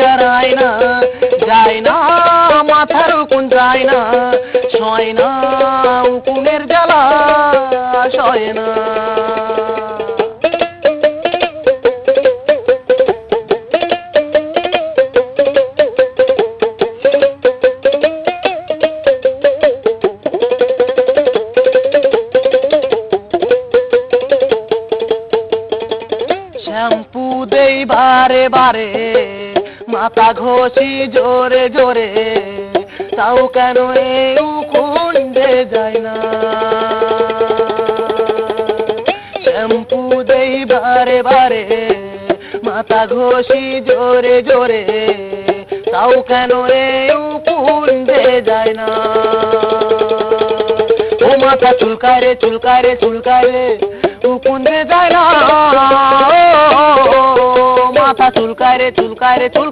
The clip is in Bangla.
আর আয় না, যায় না, মাথার উকুন যায় না সয় না, উকুনের জ্বালা সয় না। শ্যাম্পু দেই বারে বারে মাথা ঘষি জোরে জোরে, তাও কেন এই উকুন্ডে যায় না? শ্যাম্পু দেই বারে বারে, মাথা ঘষি জোরে জোরে, তাও কেন এই উকুন্ডে যায় না? ও মাথা চুলকায় রে চুলকায় রে চুলকায় রে উকুন্ডে যায় না। মাথা চুলকায় রে চুলকায় রে চুল